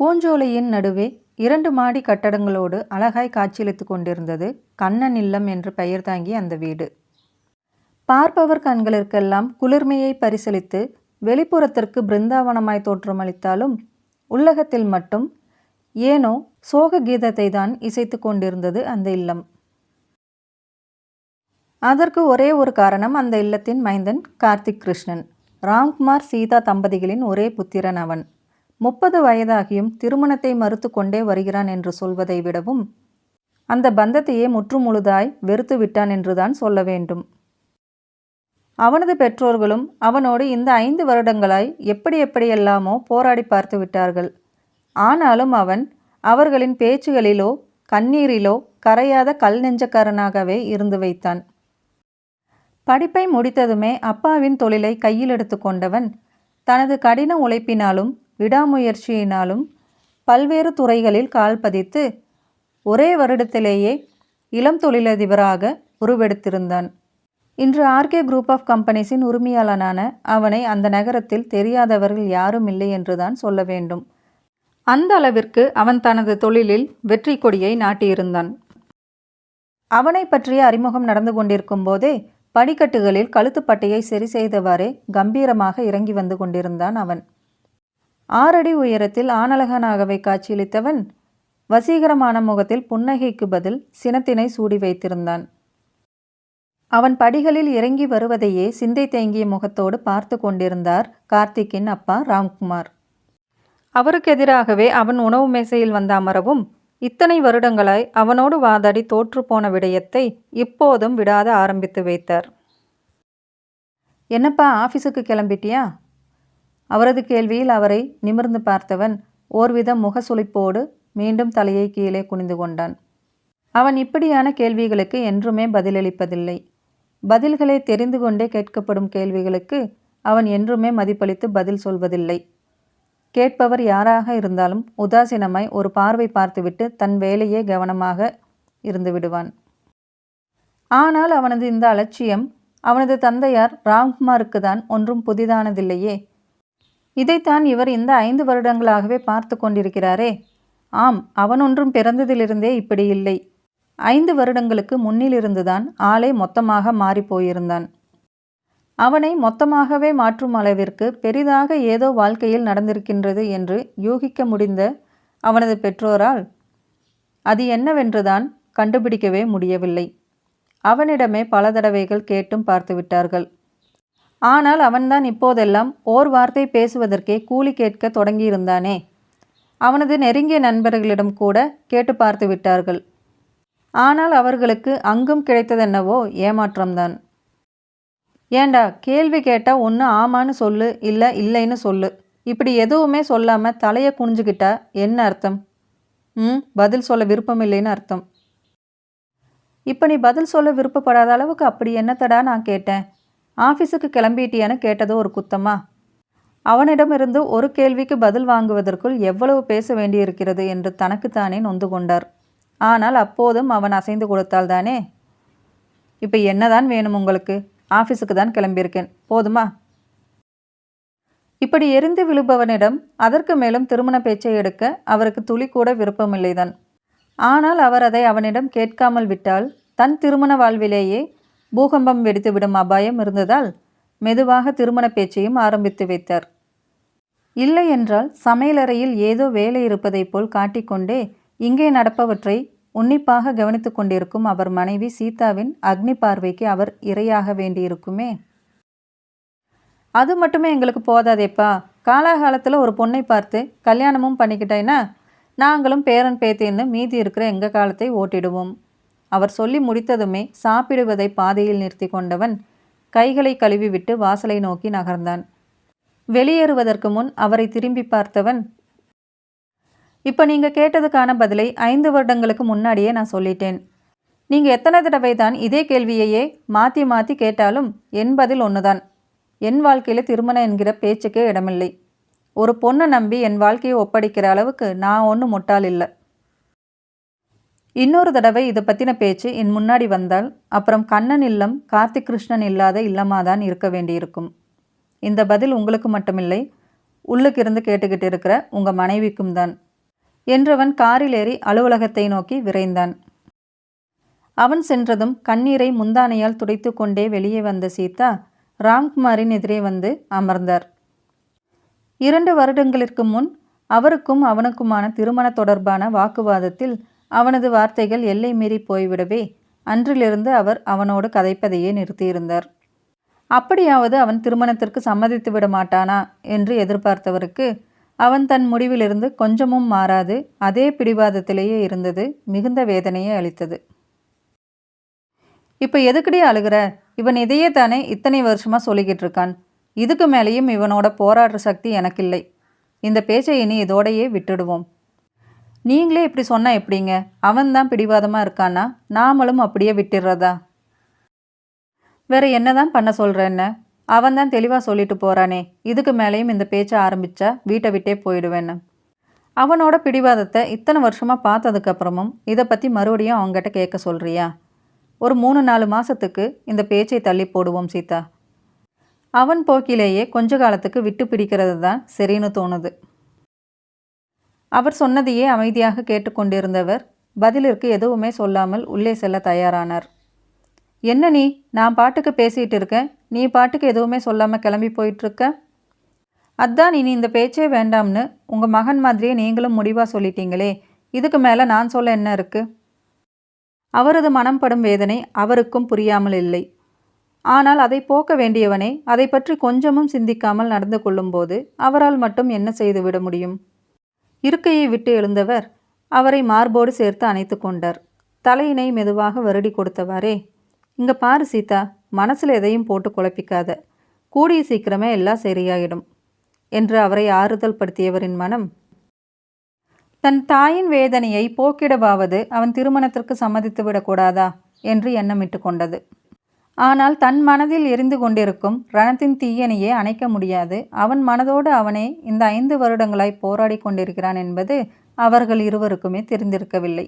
பூஞ்சோலையின் நடுவே இரண்டு மாடி கட்டடங்களோடு அழகாய் காட்சியளித்து கொண்டிருந்தது கண்ணன் இல்லம் என்று பெயர் தாங்கி அந்த வீடு. பார்ப்பவர் கண்களிற்கெல்லாம் குளிர்மையை பரிசளித்து வெளிப்புறத்திற்கு பிருந்தாவனமாய் தோற்றமளித்தாலும் உள்ளகத்தில் மட்டும் ஏனோ சோக கீதத்தை தான் இசைத்து கொண்டிருந்தது அந்த இல்லம். அதற்கு ஒரே ஒரு காரணம் அந்த இல்லத்தின் மைந்தன் கார்த்திக் கிருஷ்ணன். ராம்குமார் சீதா தம்பதிகளின் ஒரே புத்திரன் அவன். முப்பது வயதாகியும் திருமணத்தை மறுத்து கொண்டே வருகிறான் என்று சொல்வதை விடவும் அந்த பந்தத்தையே முற்றுமுழுதாய் வெறுத்து விட்டான் என்றுதான் சொல்ல வேண்டும். அவனது பெற்றோர்களும் அவனோடு இந்த ஐந்து வருடங்களாய் எப்படி எப்படியெல்லாமோ போராடி பார்த்து விட்டார்கள். ஆனாலும் அவன் அவர்களின் பேச்சுகளிலோ கண்ணீரிலோ கரையாத கல் நெஞ்சக்காரனாகவே இருந்து வைத்தான். படிப்பை முடித்ததுமே அப்பாவின் தொழிலை கையில் எடுத்து கொண்டவன் தனது கடின உழைப்பினாலும் விடாமுயற்சியினாலும் பல்வேறு துறைகளில் கால் பதித்து ஒரே வருடத்திலேயே இளம் தொழிலதிபராக உருவெடுத்திருந்தான். இன்று ஆர்கே குரூப் ஆஃப் கம்பெனிஸின் உரிமையாளனான அவனை அந்த நகரத்தில் தெரியாதவர்கள் யாரும் இல்லை என்றுதான் சொல்ல வேண்டும். அந்த அளவிற்கு அவன் தனது தொழிலில் வெற்றி கொடியை நாட்டியிருந்தான். அவனை பற்றிய அறிமுகம் நடந்து கொண்டிருக்கும் போதே படிக்கட்டுகளில் கழுத்துப்பட்டையை சரி செய்தவாறே கம்பீரமாக இறங்கி வந்து கொண்டிருந்தான் அவன். ஆறடி உயரத்தில் ஆனழகனாகவே காட்சியளித்தவன் வசீகரமான முகத்தில் புன்னகைக்கு பதில் சினத்தினை சூடி வைத்திருந்தான். அவன் படிகளில் இறங்கி வருவதையே சிந்தை தேங்கிய முகத்தோடு பார்த்து கொண்டிருந்தார் கார்த்திக்கின் அப்பா ராம்குமார். அவருக்கு எதிராகவே அவன் உணவு மேசையில் வந்த அமரவும் இத்தனை வருடங்களாய் அவனோடு வாதாடி தோற்றுப்போன விடயத்தை இப்போதும் விடாத ஆரம்பித்து வைத்தார். என்னப்பா ஆஃபீஸுக்கு கிளம்பிட்டியா? அவரது கேள்வியில் அவரை நிமிர்ந்து பார்த்தவன் ஓர்வித முகசுளிப்போடு மீண்டும் தலையை கீழே குனிந்து கொண்டான். அவன் இப்படியான கேள்விகளுக்கு என்றுமே பதிலளிப்பதில்லை. பதில்களை தெரிந்து கொண்டே கேட்கப்படும் கேள்விகளுக்கு அவன் என்றுமே மதிப்பளித்து பதில் சொல்வதில்லை. கேட்பவர் யாராக இருந்தாலும் உதாசீனமாய் ஒரு பார்வை பார்த்துவிட்டு தன் வேலையே கவனமாக இருந்து விடுவான். ஆனால் அவனது இந்த அலட்சியம் அவனது தந்தையார் ராம்குமாருக்கு தான் ஒன்றும் புதிதானதில்லையே. இதைத்தான் இவர் இந்த ஐந்து வருடங்களாகவே பார்த்து கொண்டிருக்கிறாரே. ஆம் அவன் ஒன்றும் பிறந்ததிலிருந்தே இப்படி இல்லை. ஐந்து வருடங்களுக்கு முன்னிலிருந்துதான் ஆளே மொத்தமாக மாறிப்போயிருந்தான் அவனை மொத்தமாகவே மாற்றும் அளவிற்கு பெரிதாக ஏதோ வாழ்க்கையில் நடந்திருக்கின்றது என்று யூகிக்க முடிந்த அவனது பெற்றோரால் அது என்னவென்றுதான் கண்டுபிடிக்கவே முடியவில்லை. அவனிடமே பல தடவைகள் கேட்டும் பார்த்து விட்டார்கள் ஆனால் அவன்தான் இப்போதெல்லாம் ஓர் வார்த்தை பேசுவதற்கே கூலி கேட்க தொடங்கியிருந்தானே. அவனது நெருங்கிய நண்பர்களிடம் கூட கேட்டு பார்த்து விட்டார்கள். ஆனால் அவர்களுக்கு அங்கும் கிடைத்ததென்னவோ ஏமாற்றம்தான். ஏண்டா கேள்வி கேட்டால் ஒன்று ஆமான்னு சொல்லு இல்லை இல்லைன்னு சொல்லு. இப்படி எதுவுமே சொல்லாமல் தலையை குனிஞ்சுக்கிட்டா என்ன அர்த்தம்? ம் பதில் சொல்ல விருப்பம் இல்லைன்னு அர்த்தம். இப்போ நீ பதில் சொல்ல விருப்பப்படாத அளவுக்கு அப்படி என்னத்தடா நான் கேட்டேன்? ஆஃபீஸுக்கு கிளம்பிட்டியான்னு கேட்டதோ ஒரு குத்தமா? அவனிடமிருந்து ஒரு கேள்விக்கு பதில் வாங்குவதற்குள் எவ்வளவு பேச வேண்டியிருக்கிறது என்று தனக்குத்தானே நொந்து கொண்டார். ஆனால் அப்போதும் அவன் அசைந்து கொடுத்தால் தானே? இப்போ என்னதான் வேணும் உங்களுக்கு? ஆஃபீஸுக்கு தான் கிளம்பியிருக்கேன். போதுமா? இப்படி எரிந்து விழுபவனிடம் அதற்கு மேலும் திருமண பேச்சை எடுக்க அவருக்கு துளி கூட விருப்பமில்லைதான். ஆனால் அவர் அதை அவனிடம் கேட்காமல் விட்டால் தன் திருமண வாழ்விலேயே பூகம்பம் வெடித்துவிடும் அபாயம் இருந்ததால் மெதுவாக திருமண பேச்சையும் ஆரம்பித்து வைத்தார். இல்லை என்றால் சமையலறையில் ஏதோ வேலை இருப்பதைப் போல் காட்டிக்கொண்டே இங்கே நடப்பவற்றை உன்னிப்பாக கவனித்து கொண்டிருக்கும் அவர் மனைவி சீதாவின் அக்னி பார்வைக்கு அவர் இரையாக வேண்டியிருக்குமே. அது மட்டுமே எங்களுக்கு போதாதேப்பா. காலாகாலத்தில் ஒரு பொண்ணை பார்த்து கல்யாணமும் பண்ணிக்கிட்டேன்னா நாங்களும் பேரன் பேத்தின்னு மீதி இருக்கிற எங்கள் காலத்தை ஓட்டிடுவோம். அவர் சொல்லி முடித்ததுமே சாப்பிடுவதை பாதையில் நிறுத்தி கொண்டவன் கைகளை கழுவிவிட்டு வாசலை நோக்கி நகர்ந்தான். வெளியேறுவதற்கு முன் அவரை திரும்பி பார்த்தவன் இப்போ நீங்கள் கேட்டதுக்கான பதிலை ஐந்து வருடங்களுக்கு முன்னாடியே நான் சொல்லிட்டேன். நீங்கள் எத்தனை தடவை தான் இதே கேள்வியையே மாற்றி மாற்றி கேட்டாலும் என் பதில் ஒன்று தான் என் வாழ்க்கையில் திருமணம் என்கிற பேச்சுக்கே இடமில்லை. ஒரு பொண்ணை நம்பி என் வாழ்க்கையை ஒப்படைக்கிற அளவுக்கு நான் ஒன்றும் முட்டாள் இல்லை. இன்னொரு தடவை இதை பற்றின பேச்சு என் முன்னாடி வந்தால் அப்புறம் கண்ணன் இல்லம் கார்த்திக் கிருஷ்ணன் இல்லாத இல்லமாக தான் இருக்க வேண்டியிருக்கும். இந்த பதில் உங்களுக்கு மட்டுமில்லை உள்ளுக்கு இருந்து கேட்டுக்கிட்டு இருக்கிற உங்கள் மனைவிக்கும் தான். என்றவன் காரில் ஏறி அலுவலகத்தை நோக்கி விரைந்தான். அவன் சென்றதும் கண்ணீரை முந்தானையால் துடைத்து கொண்டே வெளியே வந்த சீதா ராம்குமாரின் எதிரே வந்து அமர்ந்தார். இரண்டு வருடங்களிற்கு முன் அவருக்கும் அவனுக்குமான திருமண தொடர்பான வாக்குவாதத்தில் அவனது வார்த்தைகள் எல்லை மீறி போய்விடவே. அன்றிலிருந்து அவர் அவனோடு கதைப்பதையே நிறுத்தியிருந்தார். அப்படியாவது அவன் திருமணத்திற்கு சம்மதித்து விட மாட்டானா? என்று எதிர்பார்த்தவருக்கு அவன் தன் முடிவிலிருந்து கொஞ்சமும் மாறாது அதே பிடிவாதத்திலேயே இருந்தது மிகுந்த வேதனையை அளித்தது. இப்போ எதுக்கடி அழுகிற? இவன் இதையே தானே இத்தனை வருஷமாக சொல்லிக்கிட்டு இருக்கான் இதுக்கு மேலேயும் இவனோட போராடுற சக்தி எனக்கில்லை. இந்த பேச்சை இனி இதோடையே விட்டுடுவோம். நீங்களே இப்படி சொன்னால் எப்படிங்க? அவன் தான் பிடிவாதமாக இருக்கானா? நாமளும் அப்படியே விட்டுடுறதா வேற என்னதான் பண்ண சொல்கிறேன்னு அவன் தான் தெளிவாக சொல்லிட்டு போகிறானே இதுக்கு மேலேயும் இந்த பேச்சை ஆரம்பித்தா வீட்டை விட்டே போயிடுவேன்னு. அவனோட பிடிவாதத்தை இத்தனை வருஷமாக பார்த்ததுக்கப்புறமும் இதை பற்றி மறுபடியும் அவங்ககிட்ட கேட்க சொல்கிறியா ஒரு மூணு நாலு மாதத்துக்கு இந்த பேச்சை தள்ளி போடுவோம் சீதா. அவன் போக்கிலேயே கொஞ்ச காலத்துக்கு விட்டு பிடிக்கிறது தான் சரின்னு தோணுது. அவர் சொன்னதையே அமைதியாக கேட்டுக்கொண்டிருந்தவர் பதிலிற்கு எதுவுமே சொல்லாமல் உள்ளே செல்ல தயாரானார். என்ன நீ? நான் பாட்டுக்கு பேசிகிட்டு இருக்கேன். நீ பாட்டுக்கு எதுவுமே சொல்லாமல் கிளம்பி போயிட்டுருக்க? அதான் இனி இந்த பேச்சே வேண்டாம்னு உங்கள் மகன் மாதிரியே நீங்களும் முடிவாக சொல்லிட்டீங்களே. இதுக்கு மேலே நான் சொல்ல என்ன இருக்குது அவரது மனம் படும் வேதனை அவருக்கும் புரியாமல் இல்லை. ஆனால் அதை போக்க வேண்டியவனே அதை பற்றி கொஞ்சமும் சிந்திக்காமல் நடந்து கொள்ளும்போது அவரால் மட்டும் என்ன செய்துவிட முடியும்? இருக்கையை விட்டு எழுந்தவர் அவரை மார்போடு சேர்த்து அணைத்து கொண்டார். தலையினை மெதுவாக வருடி கொடுத்தவாறே இங்க பாரு சீதா மனசில் எதையும் போட்டு குழப்பிக்காத. கூடிய சீக்கிரமே எல்லாம் சரியாயிடும் என்று அவரை ஆறுதல் படுத்தியவரின் மனம். தன் தாயின் வேதனையை போக்கிடவாவது அவன் திருமணத்திற்கு சம்மதித்து விடக்கூடாதா என்று எண்ணமிட்டு கொண்டது. ஆனால் தன் மனதில் எரிந்து கொண்டிருக்கும் ரணத்தின் தீயனையே அணைக்க முடியாது. அவன் மனதோடு அவனே இந்த ஐந்து வருடங்களாய் போராடி கொண்டிருக்கிறான் என்பது அவர்கள் இருவருக்குமே தெரிந்திருக்கவில்லை.